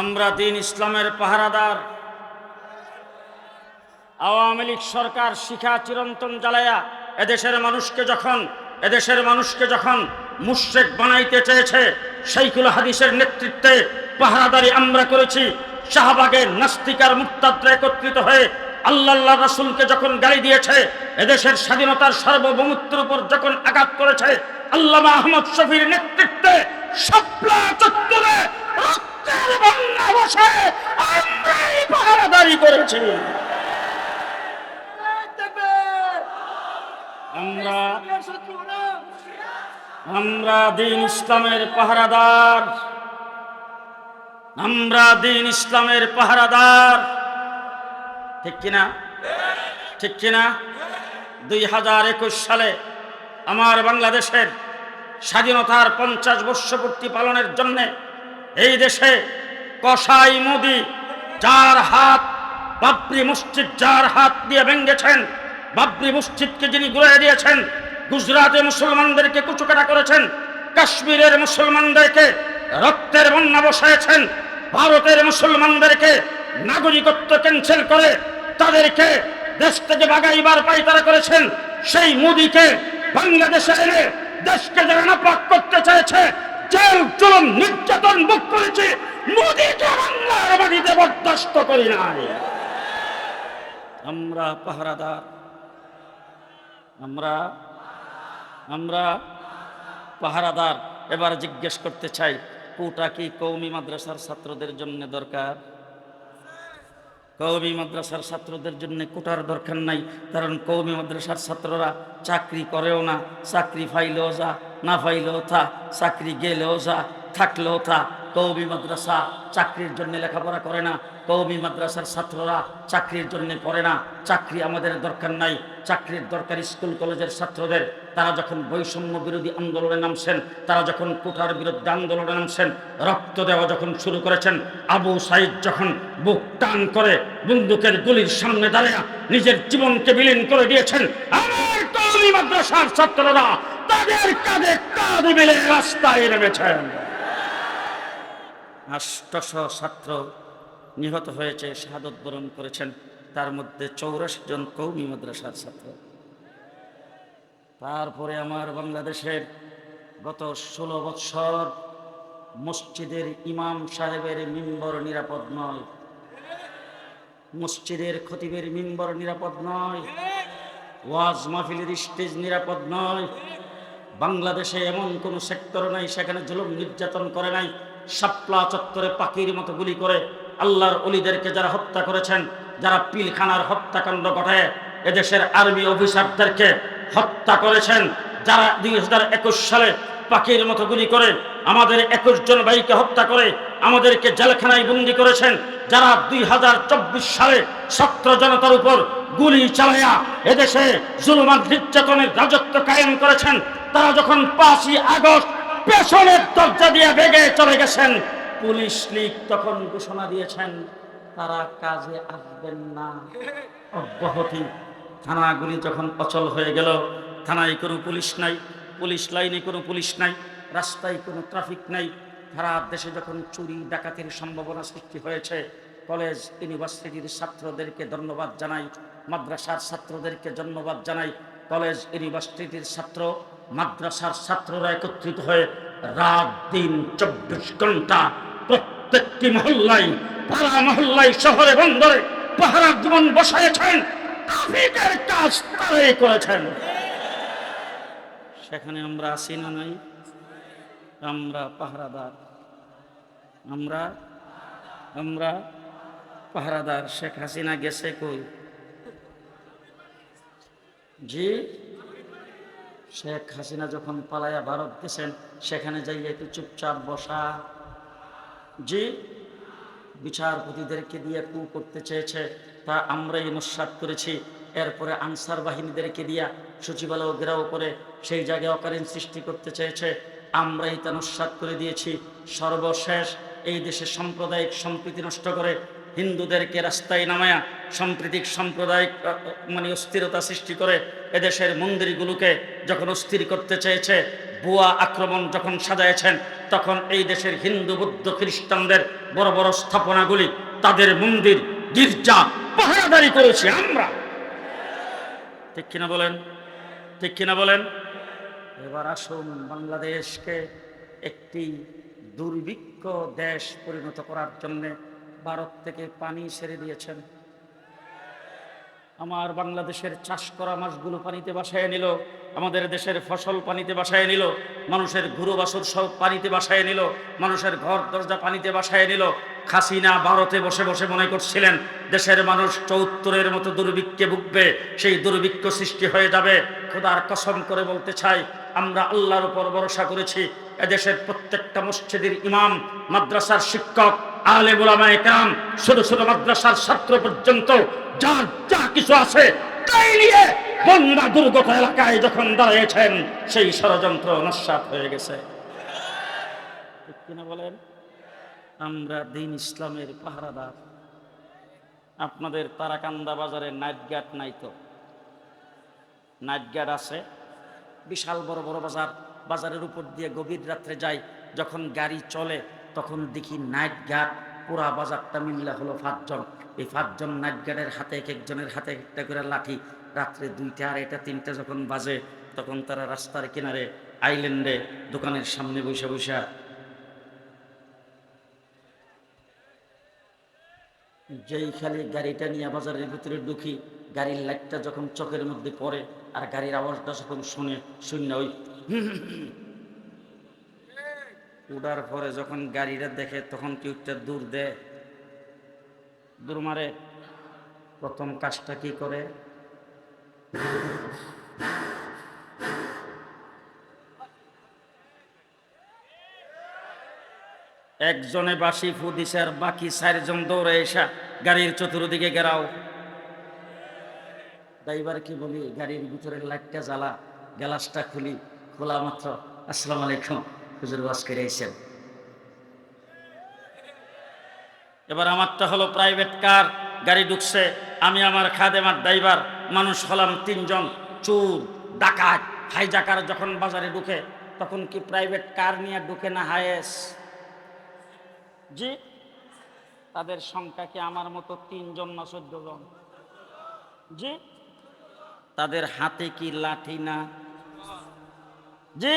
আমরা দিন ইসলামের পাহারাদার। আওয়ামী লীগ সরকার শিখা চিরন্তন জ্বালায়া এদেশের মানুষকে যখন, এদেশের মানুষকে যখন মুশেক বানাইতে চেয়েছে সেইকুল হাদিসের নেতৃত্বে পাহারাদারি আমরা করেছি। শাহবাগের নাস্তিকার মুক্তাদ্রা একত্রিত হয়ে আল্লাহ রাসুলকে যখন গালি দিয়েছে, এদেশের স্বাধীনতার সার্বভৌমত্বের উপর যখন আঘাত করেছে, আল্লামা আহমদ শফির নেতৃত্বে শাপলা চত্বরে আমরা দিন ইসলামের পাহারাদার। আমরা দিন ইসলামের পাহারাদার। ঠিক কিনা? ঠিক কিনা? দুই হাজার একুশ সালে আমার বাংলাদেশের স্বাধীনতার পঞ্চাশ বর্ষপূর্তি পালনের জন্য এই দেশে কসাই মোদি যার হাত বাবরি মসজিদ যার হাত দিয়ে ভেঙ্গেছেন বাবরি মসজিদকে যিনি গুড়িয়ে দিয়েছেন, গুজরাটে মুসলমানদেরকে কুচুকাটা করেছেন, কাশ্মীরের মুসলমানদেরকে রক্তের বন্যা বসাইছেন ভারতের মুসলমানদেরকে নাগরিকত্ব ক্যান্সেল করে তাদেরকে দেশ থেকে বাগাইবার পাইতারা করেছেন, সেই মোদিকে বাংলাদেশে এনে দেশকে যারা নাপাক করতে চেয়েছে জেল চলন নির্যাতন ভোগ করেছে। মোদীকে বাংলার মাটিতে বরদাস্ত করি নাই। আমরা পাহারাদার। আমরা আমরা পাহারাদার। এবার জিজ্ঞেস করতে চাই কোটা কি কৌমি মাদ্রাসার ছাত্রদের জন্য দরকার? কৌমি মাদ্রাসার ছাত্রদের জন্য কোটার দরকার নাই, কারণ কৌমি মাদ্রাসার ছাত্ররা চাকরি করেও না, চাকরি ফাইলেও যা, না ফাইলেও থা চাকরি গেলেও যা। থাকলেও থা কৌমি মাদ্রাসা চাকরির জন্য লেখাপড়া করে না। কৌমি মাদ্রাসার ছাত্ররা চাকরির জন্য পড়ে না। চাকরি আমাদের দরকার নাই। চাকরির দরকার স্কুল, কলেজের ছাত্রদের। তারা যখন বৈষম্য বিরোধী আন্দোলনে নামছেন, তারা যখন কোটার বিরুদ্ধে আন্দোলনে নামছেন, রক্ত দেওয়া যখন শুরু করেছেন, আবু সাইদ যখন বুক টান করে বন্দুকের গুলির সামনে দাঁড়িয়ে নিজের জীবনকে বিলীন করে দিয়েছেন মাদ্রাসার ছাত্ররা তাদের কাঁধে কাঁধ মিলে রাস্তায় নেমেছেন। আষ্টশো ছাত্র নিহত হয়েছে, শাহাদত বরণ করেছেন। তার মধ্যে চৌরাশি জন কৌমি মাদ্রাসার ছাত্র। তারপরে আমার বাংলাদেশের গত ষোলো বৎসর মসজিদের ইমাম সাহেবের মিম্বর নিরাপদ নয়। মসজিদের খতিবের মিম্বর নিরাপদ নয়। ওয়াজ মাহফিলের স্টেজ নিরাপদ নয়। বাংলাদেশে এমন কোনো সেক্টর নাই, সেখানে জুলুম নির্যাতন করে নাই। শাপলা চত্বরে পাখির মতো গুলি করে আল্লাহর অলিদেরকে যারা হত্যা করেছেন, যারা পিলখানার হত্যাকাণ্ড ঘটায় এদেশের আর্মি অফিসারদেরকে হত্যা করেছেন, যারা দুই হাজার একুশ সালে পাখির মতো গুলি করে আমাদের একুশ জন ভাইকে হত্যা করে, আমাদেরকে জেলখানায় বন্দি করেছেন, যারা দুই হাজার চব্বিশ সালে ছাত্র জনতার উপর গুলি চালাইয়া এদেশে জুলুমান নির্যাতনের রাজত্ব কায়েম করেছেন, তারা যখন পাঁচই আগস্ট পেছনের দরজা দিয়ে বেগে চলে গেছেন। পুলিশ লীগ তখন ঘোষণা দিয়েছেন, তারা কাজে আসবেন না। অব্যাহতি। থানাগুলি যখন অচল হয়ে গেল, থানায় কোনো পুলিশ নাই, পুলিশ লাইনে কোনো পুলিশ নাই, রাস্তায় কোনো ট্রাফিক নাই। সারা দেশে যখন চুরি, ডাকাতির সম্ভাবনা সৃষ্টি হয়েছে, কলেজ, ইউনিভার্সিটির ছাত্রদেরকে ধন্যবাদ জানাই, মাদ্রাসার ছাত্রদেরকে ধন্যবাদ জানাই, কলেজ, ইউনিভার্সিটির ছাত্র মাদ্রাসার ছাত্ররা একত্রিত হয়ে রাত দিন চব্বিশ ঘণ্টা প্রত্যেকটি মহল্লায়, পাড়া মহল্লায়, শহরে, বন্দরে পাহারা জীবন বসাইছেন কাজ তারাই করেছেন। সেখানে আমরা আছি না নাই? আমরা পাহারাদার। আমরা? আমরা পাহারাদার। শেখ হাসিনা গেছে কই? জি? শেখ হাসিনা যখন পালায়া ভারত গেছেন, সেখানে যাইয়া একটু চুপচাপ বসা। জি, বিচারপতিদেরকে দিয়ে কু করতে চেয়েছে, তা আমরাই নস্বাত করেছি। এরপরে আনসার বাহিনীদেরকে দিয়া সচিবালয় ঘেরাও করে সেই জায়গায় অকালীন সৃষ্টি করতে চেয়েছে। আমরাই তা নস্বাত করে দিয়েছি। সর্বশেষ এই দেশে সাম্প্রদায়িক সম্প্রীতি নষ্ট করে হিন্দুদেরকে রাস্তায় নামায়া সাম্প্রতিক সাম্প্রদায়িক মানে অস্থিরতা সৃষ্টি করে এদেশের মন্দিরগুলোকে যখন অস্থির করতে চেয়েছে বুয়া আক্রমণ যখন সাজাইছেন তখন এই দেশের হিন্দু, বৌদ্ধ, খ্রিস্টানদের বড় বড় স্থাপনাগুলি তাদের মন্দির, গির্জা, পাহারাদারি করেছি আমরা। ঠিক কিনা বলেন? ঠিক কিনা বলেন? এবার আসুন বাংলাদেশকে একটি দুর্ভিক্ষ দেশ পরিণত করার জন্যে ভারত থেকে পানি ছেড়ে দিয়েছেন। আমার বাংলাদেশের চাষ করা মাছগুলো পানিতে বাসায় নিল, আমাদের দেশের ফসল পানিতে বাসায় নিল, মানুষের ঘুরো বাসর সব পানিতে বাসায় নিল, মানুষের ঘর দরজা পানিতে বাসায় নিল। খাসিনা ভারতে বসে বসে মনে করছিলেন, দেশের মানুষ চৌত্তরের মতো দুর্ভিক্ষে ভুগবে, সেই দুর্ভিক্ষ সৃষ্টি হয়ে যাবে। খোদার কসম করে বলতে চাই, আমরা আল্লাহর উপর ভরসা করেছি, এদেশের প্রত্যেকটা মসজিদের ইমাম, মাদ্রাসার শিক্ষক আলে বোলামায় কাম ছোট ছোট মাদ্রাসার ছাত্র পর্যন্ত যার যা কিছু আছে তাই নিয়ে বন্যা দুর্গত এলাকায় যখন দাঁড়িয়েছেন, সেই ষড়যন্ত্র নস্বাত হয়ে গেছে। বলেন? আমরা দিন ইসলামের পাহারাদার। আপনাদের তারাকান্দা বাজারে নাইট গার্ড নাই তো? নাইট গার্ড আছে। বিশাল বড় বড় বাজার। বাজারের উপর দিয়ে গভীর রাত্রে যাই যখন গাড়ি চলে তখন দেখি নাইট গার্ড পুরা বাজারটা মিল্লা হলো পাঁচজন। এই পাঁচজন নাইট গার্ডের হাতে এক একজনের হাতে একটা করে লাঠি। রাত্রে দুইটা আর এটা তিনটা যখন বাজে, তখন তারা রাস্তার কিনারে আইল্যান্ডে দোকানের সামনে বসে বসে যেই খালি গাড়িটা নিয়ে বাজারের ভিতরে ঢুকি, গাড়ির লাইটটা যখন চোখের মধ্যে পড়ে আর গাড়ির আওয়াজটা যখন শুনে শূন্য ওই উড়ার পরে যখন গাড়িটা দেখে তখন কি একটা দূর দেয় দূর মারে। প্রথম কাজটা কি করে? একজনে বাসি ফু দিছে আর বাকি চারজন দৌড়ে এসা গাড়ির চতুর্দিকে গেরাও। ড্রাইভার কি বলি, গাড়ির ভিতরে লাইটটা জ্বালা গ্যালাসটা খুলি, খোলা মাত্র। আসসালামু আলাইকুম। এবার আমারটা হলো প্রাইভেট কার গাড়ি ঢুকছে, আমি আমার খাদেমার ড্রাইভার মানুষ হলাম তিনজন, চুর, ডাকাত হাইজাকার যখন বাজারে ঢুকে, তখন কি প্রাইভেট কার নিয়ে ঢুকে না হায়েস? জি, তাদের সংখ্যা কি আমার মতো তিনজন না চোদ্দ জন জি, তাদের হাতে কি লাঠি না জি?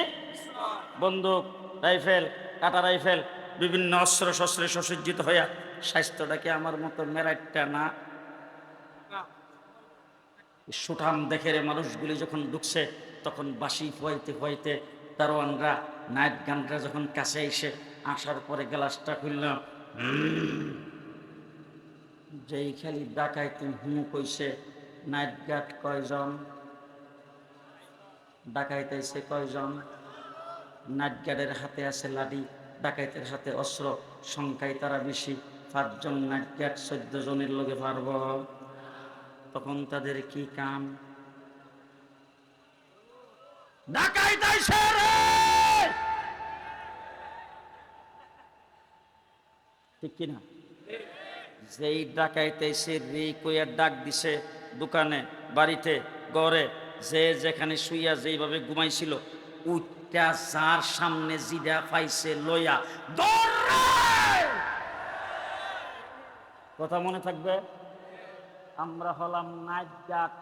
বন্দুক, রাইফেল, কাটা রাইফেল, বিভিন্ন অস্ত্র শস্ত্রে সুসজ্জিত হইয়া স্বাস্থ্যটা কি আমার মতো মেরাইটটা না? সুঠাম দেখে রে মানুষগুলি যখন ঢুকছে, তখন বাসি ফুয়াইতে ফুয়াইতে দারোয়ানরা নাইট গানটা যখন কাছে এসে আসার পরে গ্লাসটা খুললাম যেই খালি ডাকাইতে হু কইছে, নাইট গার্ড কয়জন? ডাকাইতেছে কয়জন? নাইট গার্ডের হাতে আছে লাঠি, ডাকাইতের হাতে অস্ত্র, সংখ্যায় তারা বেশি। পাঁচজন নাইট গার্ড চোদ্দ জনের লোকে পারব। তখন তাদের কি কাম? ডাকাইতেছে ঠিক কিনা যেই ডাকাইতে সে রে কইয়া ডাক দিছে দোকানে, বাড়িতে গড়ে যে যেখানে শুইয়া যেইভাবে ঘুমাইছিল উইটা যার সামনে জিদা পাইছে লইয়া কথা মনে থাকবে? আমরা হলাম গার্ড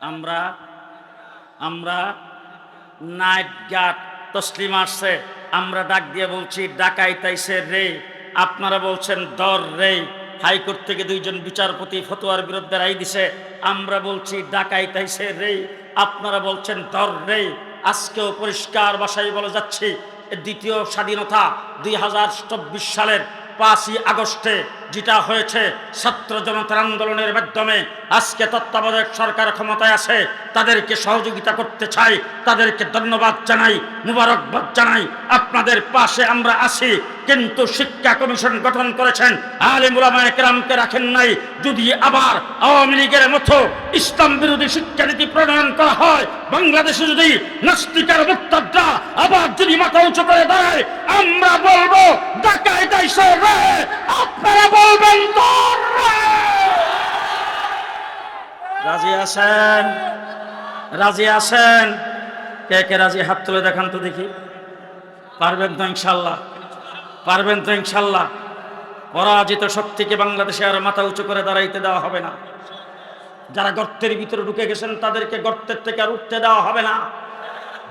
আমরা আমরা নাইট তসলিম আসছে। আমরা ডাক দিয়ে বলছি, ডাকাইতাইছে রে। আপনারা বলছেন দর রে। হাইকোর্ট থেকে দুইজন বিচারপতি ফতোয়ার বিরুদ্ধে রায় দিছে। আমরা বলছি ডাকাইতাইছে রে আপনারা বলছেন দর রে আজকেও পরিষ্কার বাসায় বলে যাচ্ছি দ্বিতীয় স্বাধীনতা দুই হাজার চব্বিশ সালের পাঁচই আগস্টে যেটা হয়েছে, ছাত্র জনতার আন্দোলনের মাধ্যমে আজকে তত্ত্বাবধায়ক সরকার ক্ষমতায় আছে, তাদেরকে সহযোগিতা করতে চাই, তাদেরকে ধন্যবাদ জানাই, মুবারকবাদ জানাই। আপনাদের পাশে আমরা আছি, কিন্তু শিক্ষা কমিশন গঠন করেছেন আলিমুলামায় কেরামকে রাখেন নাই, যদি আবার আওয়ামী লীগের মতো ইসলাম বিরোধী শিক্ষানীতি প্রণয়ন করা হয়, বাংলাদেশে যদি নাস্তিকার মুক্তাররা আবার যদি মাথা উঁচু করে দাঁড়ায় আমরা বলব আপনারা বলবেন রাজি আছেন? রাজি আছেন? কে কে রাজি? হাত তুলে দেখান তো দেখি। পারবেন তো ইনশাল্লাহ। পারবেন তো ইনশাল্লাহ। পরাজিত শক্তিকে বাংলাদেশে আর মাথা উঁচু করে দাঁড়াইতে দেওয়া হবে না। যারা গর্তের ভিতরে ঢুকে গেছেন, তাদেরকে গর্তের থেকে আর উঠতে দেওয়া হবে না।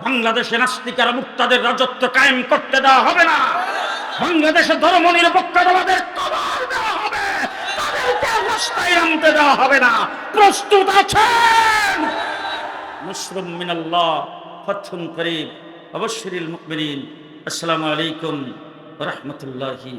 বাংলাদেশে নাস্তিকারা মুক্তাদের রাজত্ব কায়েম করতে দেওয়া হবে না। বাংলাদেশে ধর্ম নিরপেক্ষতাবাদের কবর দেওয়া হবে। তাদেরকে রাস্তায় দেওয়া হবে না। প্রস্তুত আছেন। মুসলিম মিনাল্লাহ ফথুন করিব অবশ্যিল মুকমিনিন। আসসালামু আলাইকুম রহমতুল্লাহি